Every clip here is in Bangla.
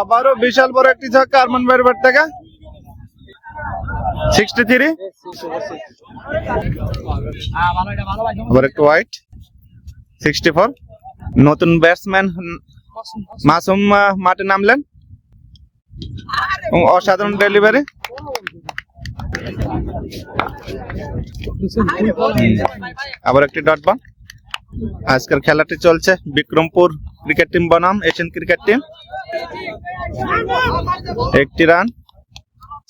আবারও বিশাল বড় একটি ছক্কা আরমান ভাইয়ের ব্যাট থেকে। সিক্সটি থ্রি আবার একটু হোয়াইট সিক্সটি ফোর নতুন ব্যাটসম্যান মাসুম মাঠে নামলেন। অসাধারণ ডেলিভারি আবার একটি ডট বল আজকের খেলাটি চলছে বিক্রমপুর ক্রিকেট টিম বনাম, এশিয়ান ক্রিকেট টিম। একটি রান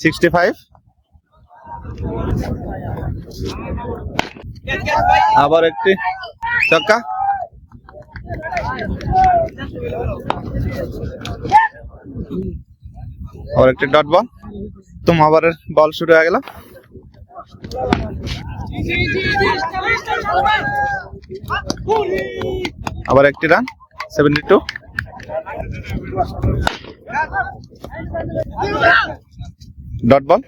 সিক্সটি ফাইভ আবার একটি, ছক্কা। আবার একটি ডট বল তুম ওভারের বল শুরু হয়ে গেল। আবার একটি run seventy two dot ball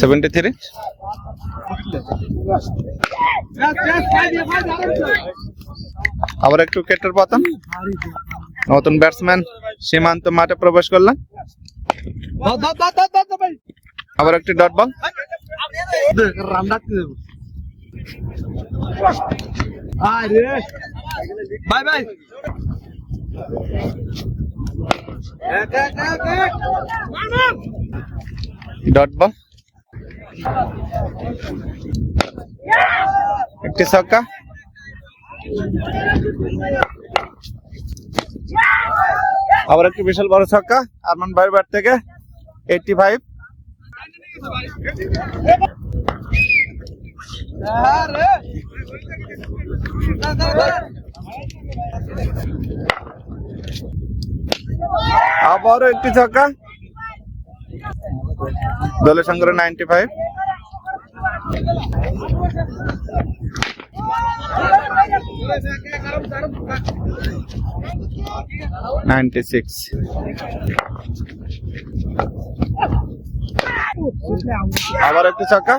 seventy three আবার একটু কেটের পতন। নতুন ব্যাটসম্যান সীমান্ত মাঠে প্রবেশ করলেন। আবার একটি dot ball bye bye. Dot ball একটি ছক্কা। আবার একটি বিশাল বড় ছক্কা, আরমান ভাইয়ের ব্যাট থেকে এইটটি ফাইভ আবারও একটি ছক্কা। দলের সংগ্রহ নাইনটি ফাইভ নাইনটি সিক্স আবার একটি ছক্কা।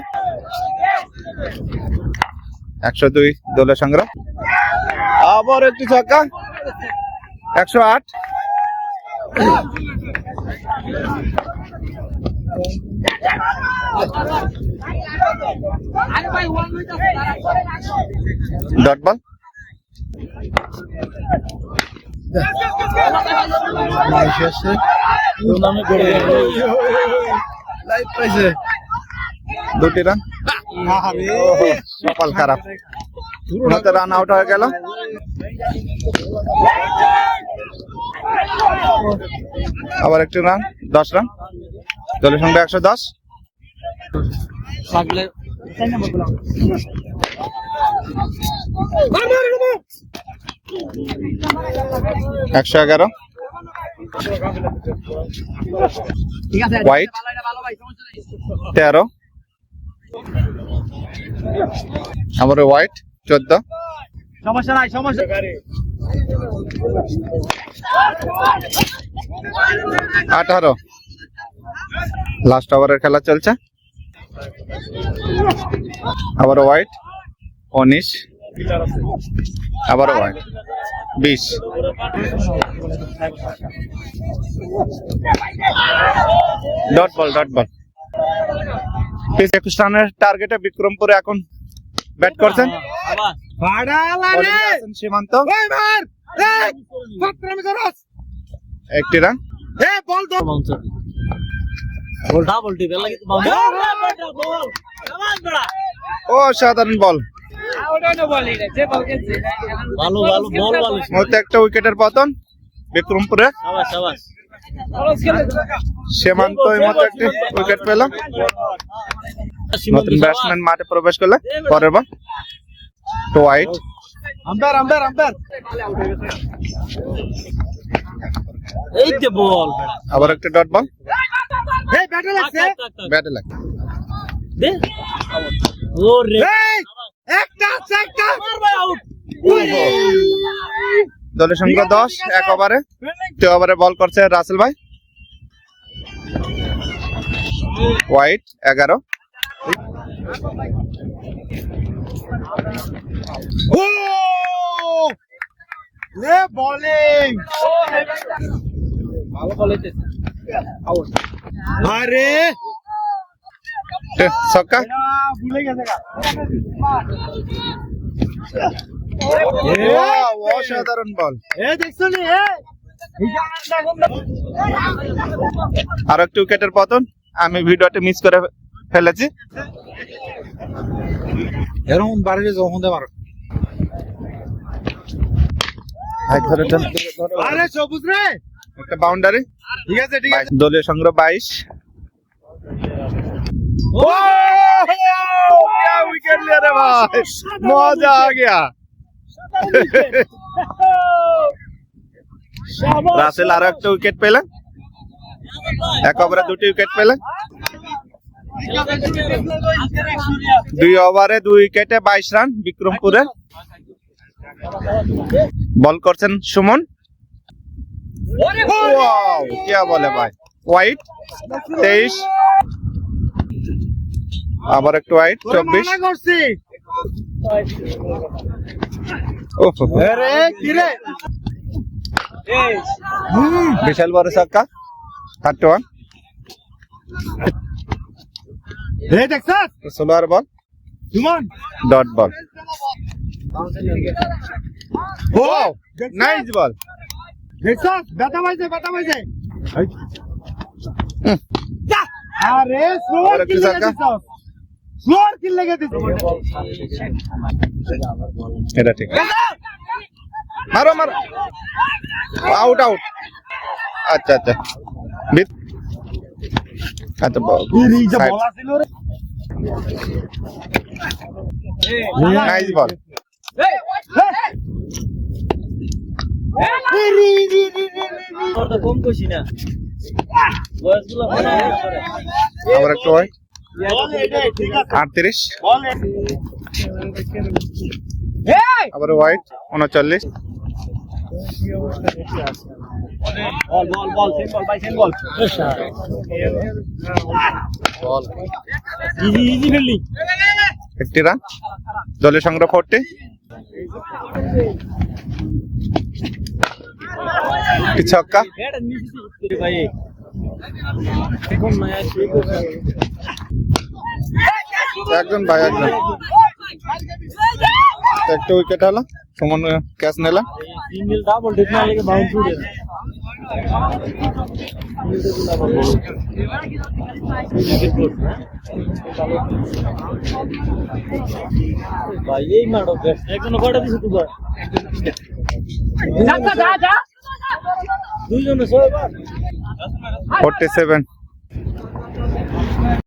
একশো দুই সংগ্রহ আবার একটি ছক্কা। একশো আট। Dot ball. দুটি রান কপাল খারাপ। ওনাতে রান আউট হয়ে গেল। আবার একটি রান দশ রান দলের সঙ্গে একশো দশ। একশো এগারো। নেই তেরো। আবার হোয়াইট চোদ্দ। সমস্যা নাই সমস্যা আঠারো। লাস্ট ওভারের খেলা চলছে। আবার হোয়াইট উনিশ। আবার হোয়াইট বিশ। Dot ball dot ball. একুশ রানের টার্গেটে বিক্রমপুরে এখন ব্যাট করছেন? সীমান্ত। একটি রান। বেলা ও সাধারণ বল। ভালো ভালো বল ভালো একটা উইকেটের পতন বিক্রমপুরে। সীমান্ত মতো একটি উইকেট পেল নতুন ব্যাটসম্যান মাঠে প্রবেশ করলে পরের ball two wide umpire umpire umpire. এই যে বল আবার একটা ডট বল এই ব্যাটে লাগছে। ব্যাটে লাগে দে। ওরে। একটা একটা। দলের সংখ্যা দশ এক ওভারে। দ্বিতীয় ওভারে বল করছে রাসেল ভাই। হোয়াইট এগারো। ও! লে বোলিং ভালো বল হইতেছে আউট আরে! ছক্কা অসাধারণ বল। আর একটু উইকেটের পতন। আমি ভিডিওটা মিস করে ফেলেছি। এরকম বাড়িতে যখন দেবার। আরে সবুজ রে। একটা বাউন্ডারি ঠিক আছে ঠিক আছে। দলীয় সংগ্রহ বাইশ। विकेट ले रहे भाई मजा आ गया রাসেল আরো একটা উইকেট পেলেন এক ওভারে দুটি উইকেট পেলেন দুই ওভারে দুই উইকেটে বাইশ রান বিক্রমপুরে বল করছেন সুমন Wow, क्या বলে ভাই হোয়াইট তেইশ আবার একটু হোয়াইট চব্বিশ। বিশাল বড় ছক্কা থার্টি ওয়ান। ষোলো বল। Dot ball. নাইস বল ব্যথা পাইছে ব্যথা পাইছে! আরে স্লোয়ার কিল কি লেগে এটা ঠিক। মারো মারো। আউট আউট আচ্ছা আচ্ছা। আচ্ছা এই যে বল আছিল রে। নাইস বল আবার একটু হয়। আটত্রিশ বল আবার হোয়াইট উনচল্লিশ একটি রান দলের সংগ্রহ ফোরটি একটি ছক্কা একজন ভাই একজন একটা উইকেট হলো সুমন ক্যাচ নিলাম সিঙ্গেল ডাবল ঠিক না লেগে বাউন্স উড়ে ভাই এই মারো একজন কয়টা দিছে তুই দুইজনে ছয়বার ফোরটি সেভেন